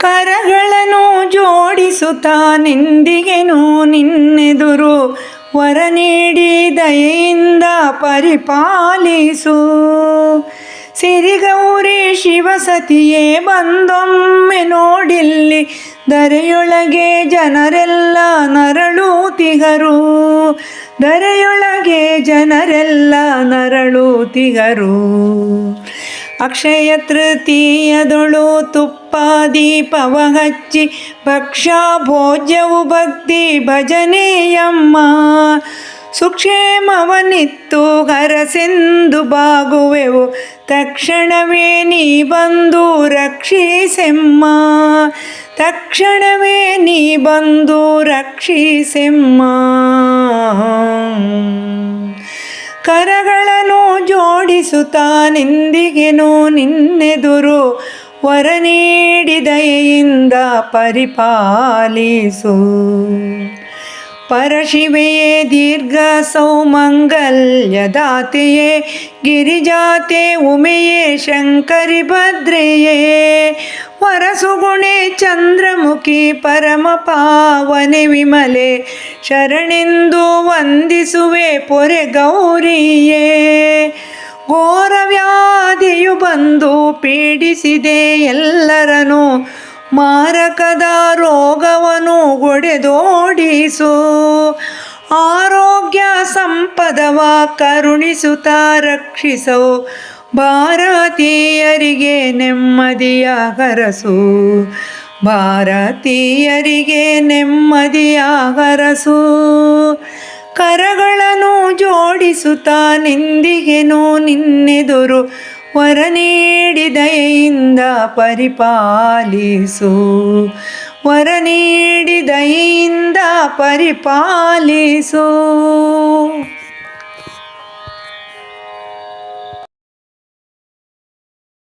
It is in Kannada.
ಕರಗಳನ್ನು ಜೋಡಿಸುತ್ತಾ ನಿಂದಿಗೆನು ನಿನ್ನೆದುರು ವರ ನೀಡಿ ದಯೆಯಿಂದ ಪರಿಪಾಲಿಸು. ಸಿರಿಗೌರಿ ಶಿವಸತಿಯೇ ಬಂದೊಮ್ಮೆ ನೋಡಿಲ್ಲಿ ದರೆಯೊಳಗೆ ಜನರೆಲ್ಲ ನರಳುತಿಗರು ದರೆಯೊಳಗೆ ಜನರೆಲ್ಲ ನರಳುತಿಗರು ಅಕ್ಷಯ ತೃತೀಯದೊಳು ತುಪ್ಪ ದೀಪವ ಹಚ್ಚಿ ಭಕ್ಷಾ ಭೋಜ್ಯವು ಭಕ್ತಿ ಭಜನೆಯಮ್ಮ. ಸುಕ್ಷೇಮವನಿತ್ತು ಹರಸೆಂದು ಬಾಗುವೆವು, ತಕ್ಷಣವೇ ನೀ ಬಂದು ರಕ್ಷಿಸೆಮ್ಮ. ತಕ್ಷಣವೇ ನೀ ಬಂದು ರಕ್ಷಿಸೆಮ್ಮ. ಕರಗಳನ್ನು ಜೋಡಿಸುತ್ತಾ ನಿಂದಿಗೆನೋ ನಿನ್ನೆದುರು ವರ ನೀಡಿ ದಯೆಯಿಂದ ಪರಿಪಾಲಿಸು. ಪರಶಿವೆಯೇ ದೀರ್ಘ ಸೌಮಂಗಲ್ಯದಾತೆಯೇ ಗಿರಿಜಾತೆ ಉಮೆಯೇ, ಶಂಕರಿ ಭದ್ರೆಯೇ, ವರಸುಗುಣೆ, ಚಂದ್ರಮುಖಿ ಪರಮ ಪಾವನೆ ವಿಮಲೆ, ಶರಣೆಂದು ವಂದಿಸುವೆ ಪೊರೆ ಗೌರಿಯೇ. ಘೋರ ವ್ಯಾಧಿಯು ಬಂದು ಪೀಡಿಸಿದೆ ಎಲ್ಲರನು ಮಾರಕದ ರೋಗವನು ಒಡೆದೋಡಿಸು. ಆರೋಗ್ಯ ಸಂಪದವ ಕರುಣಿಸುತ್ತ ರಕ್ಷಿಸೋ. ಭಾರತೀಯರಿಗೆ ನೆಮ್ಮದಿಯ ಹರಸು. ಭಾರತೀಯರಿಗೆ ನೆಮ್ಮದಿಯ ಹರಸು. ಕರಗಳನ್ನು ಜೋಡಿಸುತ್ತಾ ನಿಂದಿಗೆನು ನಿನ್ನೆದುರು. ವರ ನೀಡಿ ದಯೆಯಿಂದ ಪರಿಪಾಲಿಸು. ವರ ನೀಡಿ ದಯೆಯಿಂದ ಪರಿಪಾಲಿಸು.